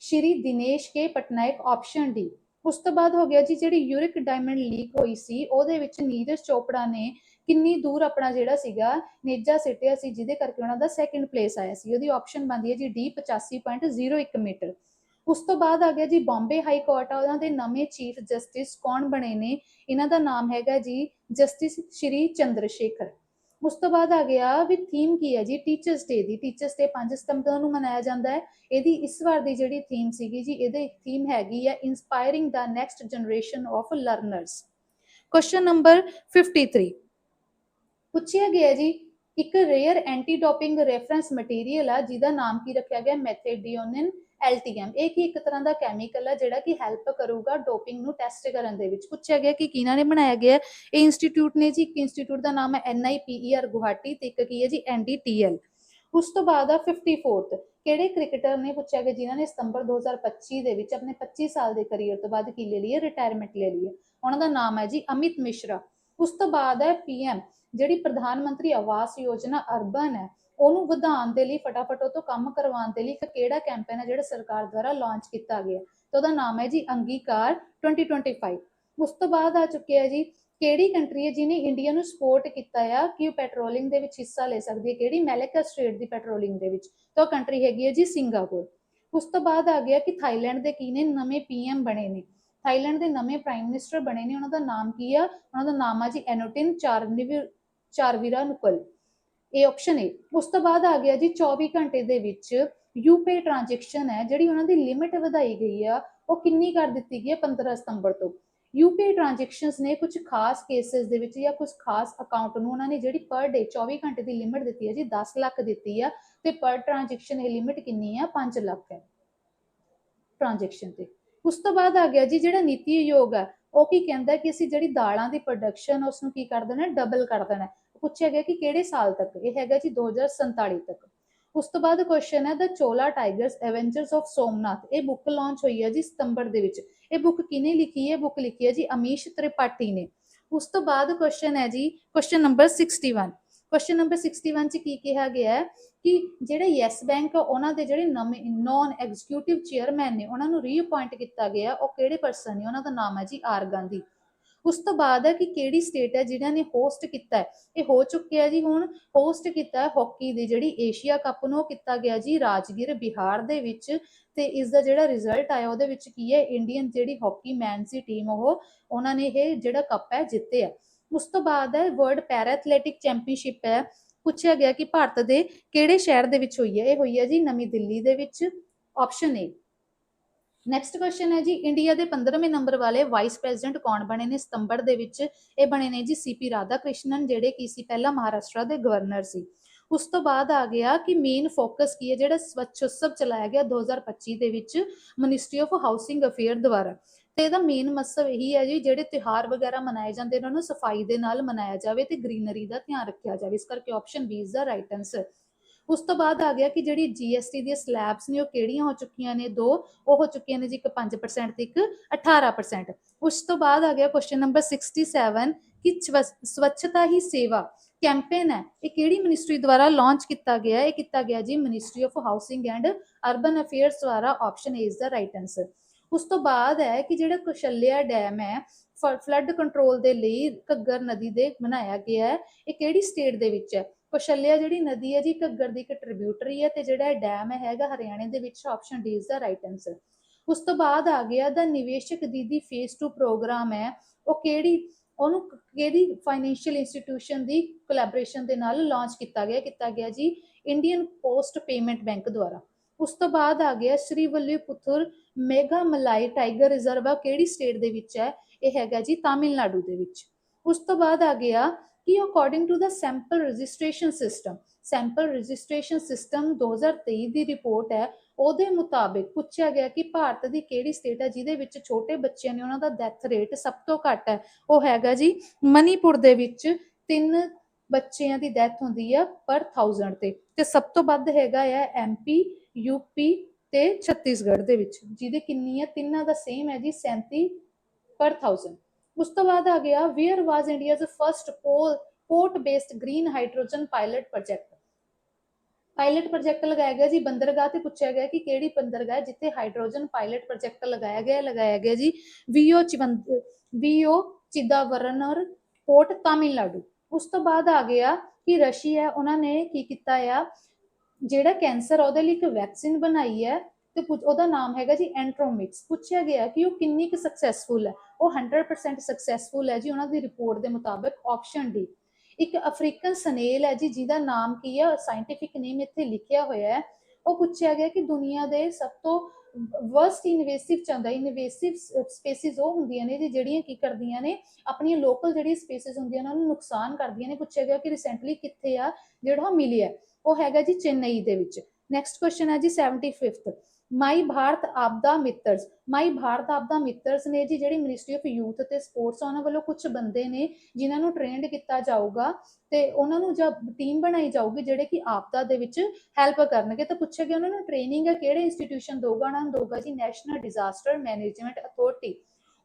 S1: Shri Dinesh K Patnaik option D ਉਸ ਤੋਂ ਬਾਅਦ ਹੋ ਗਿਆ ਜੀ ਜਿਹੜੀ ਯੂਰਿਕ ਡਾਇਮੰਡ ਲੀਕ ਹੋਈ ਸੀ, ਉਹਦੇ ਵਿੱਚ ਨੀਰਜ ਚੋਪੜਾ ਨੇ ਕਿੰਨੀ ਦੂਰ ਆਪਣਾ ਜਿਹੜਾ ਸੀਗਾ, ਨੇਜਾ ਸਿੱਟਿਆ ਸੀ, ਜਿਹਦੇ ਕਰਕੇ ਉਹਨਾਂ ਦਾ ਸੈਕੰਡ ਪਲੇਸ ਆਇਆ ਸੀ। ਉਹਦੀ ਆਪਸ਼ਨ ਬਣਦੀ ਹੈ ਜੀ ਡੀ 85.01 ਮੀਟਰ। ਉਸ ਤੋਂ ਬਾਅਦ ਆ ਗਿਆ ਜੀ ਬੰਬੇ ਹਾਈ ਕੋਰਟ ਆ, ਉਹਨਾਂ ਦੇ ਨਵੇਂ ਚੀਫ ਜਸਟਿਸ ਕੌਣ ਬਣੇ ਨੇ? ਇਹਨਾਂ ਦਾ ਨਾਮ ਹੈਗਾ ਜੀ ਜਸਟਿਸ ਸ਼੍ਰੀ ਚੰਦਰਸ਼ੇਖਰ। ਉਸ ਤੋਂ ਬਾਅਦ ਆ ਗਿਆ ਵੀ ਥੀਮ ਕੀ ਹੈ ਜੀ? ਟੀਚਰਸ ਡੇ ਦੀ। ਟੀਚਰਸ ਡੇ 5 ਸਤੰਬਰ ਨੂੰ ਮਨਾਇਆ ਜਾਂਦਾ ਹੈ। ਇਹਦੀ ਇਸ ਵਾਰ ਦੀ ਜਿਹੜੀ ਥੀਮ ਸੀਗੀ ਜੀ, ਇਹਦੇ ਥੀਮ ਹੈਗੀ ਹੈ inspiring the next generation of learners question number 53 ਪੁੱਛਿਆ ਗਿਆ ਜੀ, ਇੱਕ rare anti doping reference material ਆ, ਜਿਹਦਾ ਨਾਮ ਕੀ ਰੱਖਿਆ ਗਿਆ? ਮੈਥੇਡੀਓਨਿਨ LTM ਇਹ ਕੀ ਇੱਕ ਤਰ੍ਹਾਂ ਦਾ ਕੈਮੀਕਲ ਆ, ਜਿਹੜਾ ਕਿ ਹੈਲਪ ਕਰੂਗਾ ਡੋਪਿੰਗ ਨੂੰ ਟੈਸਟ ਕਰਨ ਦੇ ਵਿੱਚ? ਪੁੱਛਿਆ ਗਿਆ ਕਿ ਕਿਹਨਾਂ ਨੇ ਬਣਾਇਆ ਗਿਆ? ਇਹ ਇੰਸਟੀਚਿਊਟ ਨੇ ਜੀ, ਇੱਕ ਇੰਸਟੀਚਿਊਟ ਦਾ ਨਾਮ ਹੈ NIPER ਗੁਹਾਟੀ ਤੇ ਇੱਕ ਕੀ ਹੈ ਜੀ NDTL ਉਸ ਤੋਂ ਬਾਅਦ ਆ 54th ਕਿਹੜੇ ਕ੍ਰਿਕਟਰ ਨੇ ਪੁੱਛਿਆ ਗਿਆ, ਜਿਨ੍ਹਾਂ ਨੇ ਸਤੰਬਰ 2025 ਦੇ ਵਿੱਚ ਆਪਣੇ 25 ਸਾਲ ਦੇ ਕੈਰੀਅਰ ਤੋਂ ਬਾਅਦ ਕੀ ਲੈ ਲਈ ਰਿਟਾਇਰਮੈਂਟ ਲੈ ਲਈ ਉਹਨਾਂ ਦਾ ਨਾਮ ਹੈ ਜੀ ਅਮਿਤ ਮਿਸ਼ਰਾ। ਉਸ ਤੋਂ ਬਾਅਦ ਹੈ PM ਜਿਹੜੀ ਪ੍ਰਧਾਨ ਮੰਤਰੀ ਆਵਾਸ ਯੋਜਨਾ ਅਰਬਨ ਹੈ, ਉਹਨੂੰ ਵਧਾਉਣ ਦੇ ਲਈ, ਫਟਾਫਟ ਉਹ ਤੋਂ ਕੰਮ ਕਰਵਾਉਣ ਦੇ ਲਈ ਇੱਕ ਕਿਹੜਾ ਕੈਂਪੇਨ ਹੈ ਜਿਹੜਾ ਸਰਕਾਰ ਦੁਆਰਾ ਲਾਂਚ ਕੀਤਾ ਗਿਆ ਤੇ ਉਹਦਾ ਨਾਮ ਹੈ ਜੀ ਅੰਗੀਕਾਰ 2025 ਉਸ ਤੋਂ ਬਾਅਦ ਆ ਚੁੱਕਿਆ ਜੀ, ਕਿਹੜੀ ਕੰਟਰੀ ਹੈ ਜਿਹਨੇ ਇੰਡੀਆ ਨੂੰ ਸਪੋਰਟ ਕੀਤਾ ਆ ਕਿ ਉਹ ਪੈਟਰੋਲਿੰਗ ਦੇ ਵਿੱਚ ਹਿੱਸਾ ਲੈ ਸਕਦੀ ਹੈ? ਕਿਹੜੀ ਮੈਲੇਕਾ ਸਟੇਟ ਦੀ ਪੈਟਰੋਲਿੰਗ ਦੇ ਵਿੱਚ? ਤਾਂ ਕੰਟਰੀ ਹੈਗੀ ਹੈ ਜੀ ਸਿੰਗਾਪੁਰ। ਉਸ ਤੋਂ ਬਾਅਦ ਆ ਗਿਆ ਕਿ ਥਾਈਲੈਂਡ ਦੇ ਕੀ ਨੇ ਨਵੇਂ ਪੀਐਮ ਬਣੇ ਨੇ? ਥਾਈਲੈਂਡ ਦੇ ਨਵੇਂ ਪ੍ਰਾਈਮ ਮਿਨਿਸਟਰ ਬਣੇ ਨੇ, ਉਹਨਾਂ ਦਾ ਨਾਮ ਕੀ ਆ? ਉਹਨਾਂ ਦਾ ਨਾਮ ਆ ਜੀ ਐਨੋਟਿਨ ਚਾਰਨਿਵ ਚਾਰਵੀਰਾ ਨੁਕਲ ਇਹ ਆਪਸ਼ਨ ਹੈ ਉਸ ਤੋਂ ਬਾਅਦ ਆ ਗਿਆ ਜੀ 24 ਘੰਟੇ ਦੇ ਵਿੱਚ ਯੂਪੀ ਟ੍ਰਾਂਜੈਕਸ਼ਨ ਹੈ, ਜਿਹੜੀ ਉਹਨਾਂ ਦੀ ਲਿਮਿਟ ਵਧਾਈ ਗਈ ਆ। ਉਹ ਕਿੰਨੀ ਕਰ ਦਿੱਤੀ ਗਈ ਹੈ 15 ਸਤੰਬਰ ਤੋਂ। ਯੂਪੀਆਈ ਟ੍ਰਾਂਜੈਕਸ਼ਨਸ ਨੇ ਕੁਝ ਖਾਸ ਕੇਸਸ ਦੇ ਵਿੱਚ ਜਾਂ ਕੁਝ ਖਾਸ ਅਕਾਊਂਟ ਨੂੰ ਉਹਨਾਂ ਨੇ ਜਿਹੜੀ ਪਰ ਡੇ 24 ਘੰਟੇ ਦੀ ਲਿਮਿਟ ਦਿੱਤੀ ਹੈ ਜੀ 10 ਲੱਖ ਦਿੱਤੀ ਆ। ਤੇ ਪਰ ਟ੍ਰਾਂਜੈਕਸ਼ਨ ਇਹ ਲਿਮਿਟ ਕਿੰਨੀ ਆ? 5 ਲੱਖ ਹੈ। ਟ੍ਰਾਂਜੈਕਸ਼ਨ ਤੇ। ਉਸ ਤੋਂ ਬਾਅਦ ਆ ਗਿਆ ਜੀ ਜਿਹੜਾ ਨੀਤੀ ਆਯੋਗ ਹੈ ਉਹ ਕੀ ਕਹਿੰਦਾ ਕਿ ਅਸੀਂ ਜਿਹੜੀ ਦਾਲਾਂ ਦੀ ਪ੍ਰੋਡਕਸ਼ਨ ਉਸ ਨੂੰ ਕੀ ਕਰ ਦੇਣਾ ਡਬਲ ਕਰ ਦੇਣਾ। ਪੁੱਛਿਆ ਗਿਆ ਕਿ ਕਿਹੜੇ ਸਾਲ ਤੱਕ? ਇਹ ਹੈਗਾ ਜੀ 2047 ਤੱਕ। ਉਸ ਤੋਂ ਬਾਅਦ ਕੁਐਸਚਨ ਹੈ the Chola tigers avengers of Somnath ਇਹ ਬੁੱਕ ਲਾਂਚ ਹੋਈ ਹੈ ਜੀ ਸਤੰਬਰ ਦੇ ਵਿੱਚ। ਇਹ ਬੁੱਕ ਕਿਹਨੇ ਲਿਖੀ ਹੈ? ਬੁੱਕ ਲਿਖੀ ਹੈ ਜੀ ਅਮੀਸ਼ ਤ੍ਰਿਪਾਠੀ ਨੇ। ਉਸ ਤੋਂ ਬਾਅਦ ਕੁਐਸਚਨ ਹੈ ਜੀ ਕੁਐਸਚਨ ਨੰਬਰ 61 ਕੁਐਸਚਨ ਨੰਬਰ 61 ਚ ਕੀ ਕਿਹਾ ਗਿਆ ਹੈ ਕਿ ਜਿਹੜੇ ਯੈਸ ਬੈਂਕ ਉਹਨਾਂ ਦੇ ਜਿਹੜੇ ਨਵੇਂ ਐਗਜ਼ੀਕਿਊਟਿਵ ਚੇਅਰਮੈਨ ਨੇ, ਉਹਨਾਂ ਨੂੰ ਰੀਅਪਾਇੰਟ ਕੀਤਾ ਗਿਆ, ਉਹ ਕਿਹੜੇ ਪਰਸਨ ਨੇ? ਉਹਨਾਂ ਦਾ ਨਾਮ ਹੈ ਜੀ ਆਰ ਗਾਂਧੀ। ਉਸ ਤੋਂ ਬਾਅਦ ਹੈ ਕਿ ਕਿਹੜੀ ਸਟੇਟ ਹੈ ਜਿਨ੍ਹਾਂ ਨੇ ਹੋਸਟ ਕੀਤਾ ਹੈ? ਇਹ ਹੋ ਚੁੱਕਿਆ ਜੀ ਹੁਣ ਹੋਸਟ ਕੀਤਾ ਹੈ ਹਾਕੀ ਦੀ ਜਿਹੜੀ ਏਸ਼ੀਆ ਕੱਪ ਨੂੰ, ਉਹ ਕੀਤਾ ਗਿਆ ਜੀ ਰਾਜਗੀਰ ਬਿਹਾਰ ਦੇ ਵਿੱਚ ਤੇ ਇਸ ਦਾ ਜਿਹੜਾ ਰਿਜ਼ਲਟ ਆਇਆ ਉਹਦੇ ਵਿੱਚ ਕੀ ਹੈ? ਇੰਡੀਅਨ ਜਿਹੜੀ ਹਾਕੀ ਮੈਨ ਸੀ ਟੀਮ ਉਹ, ਉਹਨਾਂ ਨੇ ਇਹ ਜਿਹੜਾ ਕੱਪ ਹੈ ਜਿੱਤਿਆ। ਉਸ ਤੋਂ ਬਾਅਦ ਹੈ ਵਰਲਡ ਪੈਰਾ ਐਥਲੈਟਿਕ ਚੈਂਪੀਅਨਸ਼ਿਪ ਹੈ। ਪੁੱਛਿਆ ਗਿਆ ਕਿ ਭਾਰਤ ਦੇ ਕਿਹੜੇ ਸ਼ਹਿਰ ਦੇ ਵਿੱਚ ਹੋਈ ਹੈ? ਇਹ ਹੋਈ ਹੈ ਜੀ ਨਵੀਂ ਦਿੱਲੀ ਦੇ ਵਿੱਚ। ਆਪਸ਼ਨ ਏ ਨੈਕਸਟ ਕੁਐਸਚਨ ਹੈ ਜੀ ਇੰਡੀਆ ਦੇ 15ਵੇਂ ਨੰਬਰ ਵਾਲੇ ਵਾਈਸ ਪ੍ਰੈਜ਼ੀਡੈਂਟ ਕੌਣ ਬਣੇ ਨੇ? ਸਤੰਬਰ ਦੇ ਵਿੱਚ ਇਹ ਬਣੇ ਨੇ ਜੀ ਸੀਪੀ ਰਾਧਾ ਕ੍ਰਿਸ਼ਨਨ ਜਿਹੜੇ ਕੀ ਸੀ ਪਹਿਲਾਂ ਮਹਾਰਾਸ਼ਟਰ ਦੇ ਗਵਰਨਰ ਸੀ। ਉਸ ਤੋਂ ਬਾਅਦ ਆ ਗਿਆ ਕਿ ਮੇਨ ਫੋਕਸ ਕੀ ਹੈ? ਜਿਹੜਾ ਸਵੱਛ ਉਤਸਵ ਚਲਾਇਆ ਗਿਆ 2025 ਦੇ ਵਿੱਚ ਮਿਨਿਸਟਰੀ ਆਫ ਹਾਊਸਿੰਗ ਅਫੇਅਰ ਦੁਆਰਾ। ਤੇ ਇਹਦਾ ਮੇਨ ਮਕਸਦ ਇਹੀ ਹੈ ਜੀ, ਜਿਹੜੇ ਤਿਉਹਾਰ ਵਗੈਰਾ ਮਨਾਏ ਜਾਂਦੇ ਉਹਨਾਂ ਨੂੰ ਸਫ਼ਾਈ ਦੇ ਨਾਲ ਮਨਾਇਆ ਜਾਵੇ ਤੇ ਗ੍ਰੀਨਰੀ ਦਾ ਧਿਆਨ ਰੱਖਿਆ ਜਾਵੇ। ਇਸ ਕਰਕੇ option B is the right answer ਉਸ ਤੋਂ ਬਾਅਦ ਆ ਗਿਆ ਕਿ ਜਿਹੜੀ ਜੀਐਸਟੀ ਦੀਆਂ ਸਲੈਬਸ ਨੇ, ਉਹ ਕਿਹੜੀਆਂ ਹੋ ਚੁੱਕੀਆਂ ਨੇ? ਦੋ, ਉਹ ਹੋ ਚੁੱਕੀਆਂ ਨੇ ਜੀ, ਇੱਕ 5% ਤੇ ਇੱਕ 18% ਉਸ ਤੋਂ ਬਾਅਦ ਆ ਗਿਆ ਕੁਐਸਚਨ ਨੰਬਰ 67 ਕਿ ਸਵੱਛਤਾ ਹੀ ਸੇਵਾ ਕੈਂਪੇਨ ਹੈ। ਇਹ ਕਿਹੜੀ ਮਿਨਿਸਟਰੀ ਦੁਆਰਾ ਲਾਂਚ ਕੀਤਾ ਗਿਆ? ਇਹ ਕੀਤਾ ਗਿਆ ਜੀ ministry of housing and urban affairs ਦੁਆਰਾ option A is the right answer ਉਸ ਤੋਂ ਬਾਅਦ ਹੈ ਕਿ ਜਿਹੜਾ ਕੁਸ਼ਲਿਆ ਡੈਮ ਹੈ ਫਲੱਡ ਕੰਟਰੋਲ ਦੇ ਲਈ ਘੱਗਰ ਨਦੀ ਦੇ ਬਣਾਇਆ ਗਿਆ ਹੈ, ਇਹ ਕਿਹੜੀ ਸਟੇਟ ਦੇ ਵਿੱਚ ਹੈ? ਕੁਸ਼ਲਿਆ ਜਿਹੜੀ ਨਦੀ ਹੈ ਜੀ, ਘੱਗਰ ਦੀ ਇੱਕ ਟ੍ਰਿਬਿਊਟਰੀ ਹੈ ਤੇ ਜਿਹੜਾ ਡੈਮ ਹੈਗਾ ਹਰਿਆਣੇ ਦੇ ਵਿੱਚ option D is the right answer ਉਸ ਤੋਂ ਬਾਅਦ ਆ ਗਿਆ ਦਾ ਨਿਵੇਸ਼ਕ ਦੀਦੀ ਫੇਸ 2 ਪ੍ਰੋਗਰਾਮ ਹੈ, ਉਹ ਕਿਹੜੀ, ਉਹਨੂੰ ਕਿਹੜੀ ਫਾਈਨੈਂਸ਼ੀਅਲ ਇੰਸਟੀਟਿਊਸ਼ਨ ਦੀ ਕੋਲੈਬੋਰੇਸ਼ਨ ਦੇ ਨਾਲ ਲਾਂਚ ਕੀਤਾ ਗਿਆ ਕੀਤਾ ਗਿਆ ਜੀ ਇੰਡੀਅਨ ਪੋਸਟ ਪੇਮੈਂਟ ਬੈਂਕ ਦੁਆਰਾ। ਉਸ ਤੋਂ ਬਾਅਦ ਆ ਗਿਆ ਸ਼੍ਰੀ ਵੱਲੀਪੁੱਥਰ ਮੇਗਾ ਮਲਾਈ ਟਾਈਗਰ ਰਿਜ਼ਰਵ ਆ, ਕਿਹੜੀ ਸਟੇਟ ਦੇ ਵਿੱਚ ਹੈ? ਇਹ ਹੈਗਾ ਜੀ ਤਾਮਿਲਨਾਡੂ ਦੇ ਵਿੱਚ। ਉਸ ਤੋਂ ਬਾਅਦ ਆ ਗਿਆ ਕਿ according to the sample registration system sample registration system 2023 ਦੀ ਰਿਪੋਰਟ ਹੈ, ਉਹਦੇ ਮੁਤਾਬਿਕ ਪੁੱਛਿਆ ਗਿਆ ਕਿ ਭਾਰਤ ਦੀ ਕਿਹੜੀ ਸਟੇਟ ਹੈ ਜਿਹਦੇ ਵਿੱਚ ਛੋਟੇ ਬੱਚਿਆਂ ਨੇ ਉਹਨਾਂ ਦਾ ਡੈਥ ਰੇਟ ਸਭ ਤੋਂ ਘੱਟ ਹੈ। ਉਹ ਹੈਗਾ ਜੀ ਮਨੀਪੁਰ ਦੇ ਵਿੱਚ ਤਿੰਨ ਬੱਚਿਆਂ ਦੀ ਡੈਥ ਹੁੰਦੀ ਆ ਪਰ 1000 ਤੇ। ਤੇ ਸਭ ਤੋਂ ਵੱਧ ਹੈਗਾ ਹੈ ਐਮਪੀ ਯੂਪੀ ਤੇ ਛੱਤੀਸਗੜ੍ਹ ਦੇ ਵਿੱਚ, ਜਿਹਦੇ ਕਿੰਨੀ ਹੈ ਤਿੰਨਾਂ ਦਾ ਸੇਮ ਹੈ ਜੀ 37 ਪਰ 1000 ਉਸ ਤੋਂ ਬਾਅਦ ਆ ਗਿਆ where was India's first pole port based green hydrogen pilot project pilot project ਲਗਾਇਆ ਗਿਆ ਜੀ, ਬੰਦਰਗਾਹ ਤੇ ਪੁੱਛਿਆ ਗਿਆ ਕਿ ਕਿਹੜੀ ਬੰਦਰਗਾਹ ਜਿੱਥੇ ਹਾਈਡਰੋਜਨ ਪਾਇਲਟ ਪ੍ਰੋਜੈਕਟ ਲਗਾਇਆ ਗਿਆ ਲਗਾਇਆ ਗਿਆ ਜੀ ਵੀਓ ਚਿਵੰਤ ਵੀਓ ਚਿਦਾਵਰਨਰ ਪੋਰਟ ਤਾਮਿਲਨਾਡੂ. ਉਸ ਤੋਂ ਬਾਅਦ ਆ ਗਿਆ ਕਿ ਰਸ਼ੀਆ, ਉਹਨਾਂ ਨੇ ਕੀ ਕੀਤਾ ਆ ਜਿਹੜਾ ਕੈਂਸਰ ਉਹਦੇ ਲਈ ਇੱਕ ਵੈਕਸੀਨ ਬਣਾਈ ਹੈ ਤੇ ਉਹਦਾ ਨਾਮ ਹੈਗਾ ਜੀ ਐਂਟਰੋਮਿਕਸ। ਪੁੱਛਿਆ ਗਿਆ ਕਿ ਉਹ ਕਿੰਨੀ ਕੁ ਸਕਸੈਸਫੁਲ ਹੈ। ਉਹ 100% ਸਕਸੈਸਫੁਲ ਹੈ ਜੀ ਉਹਨਾਂ ਦੀ ਰਿਪੋਰਟ ਦੇ ਮੁਤਾਬਕ ਆਪਸ਼ਨ ਡੀ ਇੱਕ ਅਫਰੀਕਨ ਸਨੇਲ ਹੈ ਜੀ, ਜਿਹਦਾ ਨਾਮ ਕੀ ਹੈ ਸਾਇੰਟਿਫਿਕ ਨੇਮ ਇੱਥੇ ਲਿਖਿਆ ਹੋਇਆ ਹੈ। ਉਹ ਪੁੱਛਿਆ ਗਿਆ ਕਿ ਦੁਨੀਆ ਦੇ ਸਭ ਤੋਂ ਵਰਸਟ ਇਨਵੇਸਿਵ ਚਾਹੁੰਦਾ ਇਨਵੇਸਿਵ ਸਪੀਸੀਜ਼ ਉਹ ਹੁੰਦੀਆਂ ਨੇ ਜਿਹੜੀਆਂ ਕੀ ਕਰਦੀਆਂ ਨੇ, ਆਪਣੀਆਂ ਲੋਕਲ ਜਿਹੜੀਆਂ ਸਪੀਸੀਜ਼ ਹੁੰਦੀਆਂ ਨੇ, ਉਹਨਾਂ ਨੂੰ ਨੁਕਸਾਨ ਕਰਦੀਆਂ ਨੇ। ਪੁੱਛਿਆ ਗਿਆ ਕਿ ਰੀਸੈਂਟਲੀ ਕਿੱਥੇ ਆ, ਜਿਹੜਾ ਉਹ ਮਿਲਿਆ। ਉਹ ਹੈਗਾ ਜੀ ਚੇਨਈ ਦੇ ਵਿੱਚ। ਨੈਕਸਟ ਕੁਐਸਚਨ ਹੈ ਜੀ 75th ਮਾਈ ਭਾਰਤ ਆਪਦਾ ਮਿੱਤਰਸ, ਮਾਈ ਭਾਰਤ ਆਪਦਾ ਮਿੱਤਰਸ ਨੇ ਜੀ ਜਿਹੜੀ ਮਿਨਿਸਟਰੀ ਆਫ ਯੂਥ ਤੇ ਸਪੋਰਟਸ ਉਹਨਾਂ ਵੱਲੋਂ ਕੁਝ ਬੰਦੇ ਨੇ ਜਿਨ੍ਹਾਂ ਨੂੰ ਟ੍ਰੇਨਡ ਕੀਤਾ ਜਾਊਗਾ ਤੇ ਉਹਨਾਂ ਨੂੰ ਜਦ ਟੀਮ ਬਣਾਈ ਜਾਊਗੀ ਜਿਹੜੇ ਕਿ ਆਪਦਾ ਦੇ ਵਿੱਚ ਹੈਲਪ ਕਰਨਗੇ ਤਾਂ ਪੁੱਛਿਆ ਗਿਆ ਉਹਨਾਂ ਨੂੰ ਟ੍ਰੇਨਿੰਗ ਕਿਹੜੇ ਇੰਸਟੀਟਿਊਸ਼ਨ ਦੋਗਾ ਉਹਨਾਂ ਨੂੰ ਦੋਗਾ ਜੀ national disaster management authority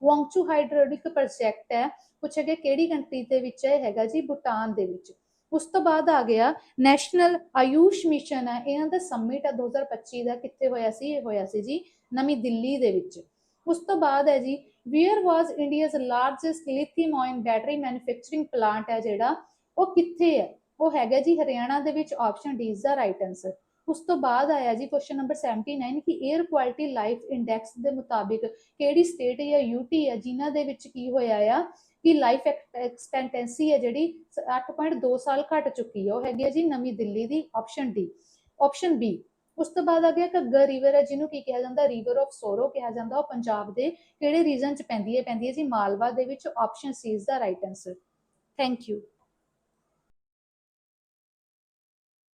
S1: Wangchu hydraulic project ਹੈ, ਪੁੱਛਿਆ ਗਿਆ ਕਿਹੜੀ ਕੰਟਰੀ ਦੇ ਵਿੱਚ ਹੈ ਹੈਗਾ ਜੀ ਭੂਟਾਨ ਦੇ ਵਿੱਚ। ਉਸ ਤੋਂ ਬਾਅਦ ਆ ਗਿਆ ਨੈਸ਼ਨਲ ਆਯੂਸ਼ ਮਿਸ਼ਨ ਹੈ। ਇਹਨਾਂ ਦਾ ਸਮਿਟ ਹੈ 2025 ਦਾ। ਕਿੱਥੇ ਹੋਇਆ ਸੀ? ਇਹ ਹੋਇਆ ਸੀ ਜੀ ਨਵੀਂ ਦਿੱਲੀ ਦੇ ਵਿੱਚ। ਉਸ ਤੋਂ ਬਾਅਦ ਹੈ ਜੀ where was India's largest lithium ion battery manufacturing plant ਹੈ ਜਿਹੜਾ, ਉਹ ਕਿੱਥੇ ਹੈ? ਉਹ ਹੈਗਾ ਜੀ ਹਰਿਆਣਾ ਦੇ ਵਿੱਚ option D is the right answer ਉਸ ਤੋਂ ਬਾਅਦ ਆਇਆ ਜੀ ਕੁਐਸਚਨ ਨੰਬਰ 79 ਕਿ 에ਅਰ ਕੁਆਲਿਟੀ ਲਾਈਫ ਇੰਡੈਕਸ ਦੇ ਮੁਤਾਬਿਕ ਕਿਹੜੀ ਸਟੇਟ ਜਾਂ ਯੂਟੀ ਹੈ, ਜਿਨ੍ਹਾਂ ਦੇ ਵਿੱਚ ਕੀ ਹੋਇਆ ਆ? ਕਿ ਲਾਈਫ ਐਕਸਪੈਕਟੈਂਸੀ ਹੈ ਜਿਹੜੀ 8.2 ਸਾਲ ਘਟ ਚੁੱਕੀ ਹੈ, ਉਹ ਹੈਗੀ ਹੈ ਜੀ ਨਵੀਂ ਦਿੱਲੀ ਦੀ ਆਪਸ਼ਨ ਡੀ ਆਪਸ਼ਨ ਬੀ ਉਸ ਤੋਂ ਬਾਅਦ ਆ ਗਿਆ ਘੱਗਰ ਰਿਵਰ ਹੈ, ਜਿਹਨੂੰ ਕੀ ਕਿਹਾ ਜਾਂਦਾ ਰਿਵਰ ਆਫ ਸੋਰੋ ਕਿਹਾ ਜਾਂਦਾ, ਉਹ ਪੰਜਾਬ ਦੇ ਕਿਹੜੇ ਰੀਜਨ ਚ ਪੈਂਦੀ ਹੈ? ਪੈਂਦੀ ਹੈ ਜੀ ਮਾਲਵਾ ਦੇ ਵਿੱਚ option C is the right answer thank you